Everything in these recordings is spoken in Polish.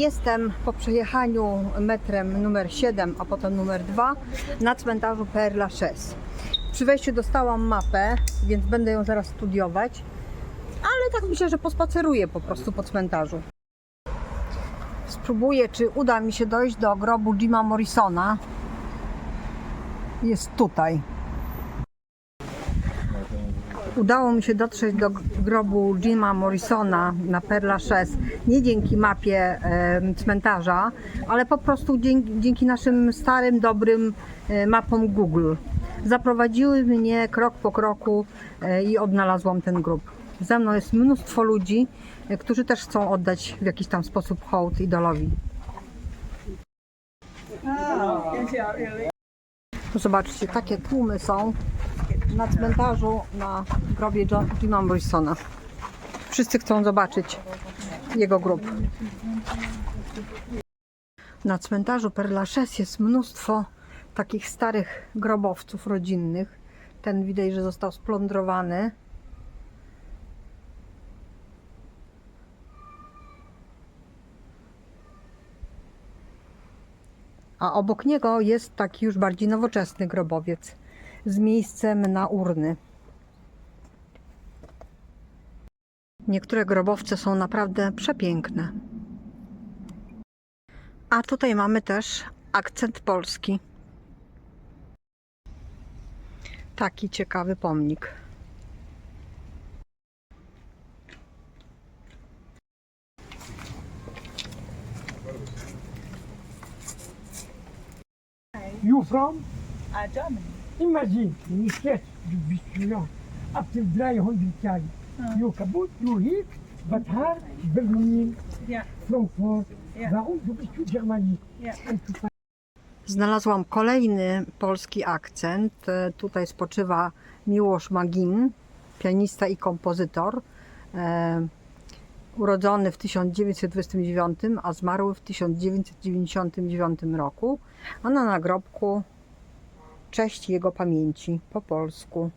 Jestem po przejechaniu metrem numer 7, a potem numer 2 na cmentarzu Père Lachaise. Przy wejściu dostałam mapę, więc będę ją zaraz studiować, ale tak myślę, że pospaceruję po prostu po cmentarzu. Spróbuję, czy uda mi się dojść do grobu Jima Morrisona. Jest tutaj. Udało mi się dotrzeć do grobu Jima Morrisona na Père Lachaise nie dzięki mapie cmentarza, ale po prostu dzięki, dzięki naszym starym, dobrym e, mapom Google. Zaprowadziły mnie krok po kroku e, i odnalazłam ten grób. Ze mną jest mnóstwo ludzi, e, którzy też chcą oddać w jakiś tam sposób hołd idolowi. Zobaczcie, takie tłumy są na cmentarzu na grobie Jima Morrisona. Wszyscy chcą zobaczyć jego grób. Na cmentarzu Lachaise jest mnóstwo takich starych grobowców rodzinnych. Ten widać, że został splądrowany. A obok niego jest taki już bardziej nowoczesny grobowiec z miejscem na urny. Niektóre grobowce są naprawdę przepiękne. A tutaj mamy też akcent polski. Taki ciekawy pomnik. You from? Uh, Germany. Imagine, bist zu jong. Ab den 300 Jahren. You kaputt, you hier, wat haar, Berlin, Ja. Frankfurt. Ja. Waarom? Du bist zu Germany. Znalazłam kolejny polski akcent. E, Tutaj spoczywa Miłosz Magin, pianista i kompozytor. E, urodzony w 1929, a zmarły w 1999 roku. A na nagrobku cześć jego pamięci po polsku.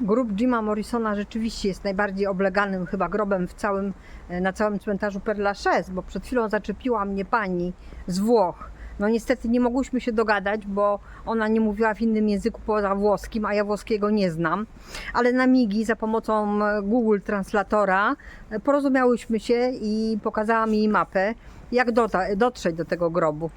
Grób Jima Morrisona rzeczywiście jest najbardziej obleganym chyba grobem w całym, e, na całym cmentarzu Père Lachaise, bo przed chwilą zaczepiła mnie pani z Włoch. No niestety nie mogłyśmy się dogadać, bo ona nie mówiła w innym języku poza włoskim, a ja włoskiego nie znam. Ale na migi za pomocą e, Google Translatora e, porozumiałyśmy się i pokazała mi mapę, jak dotrzeć do tego grobu.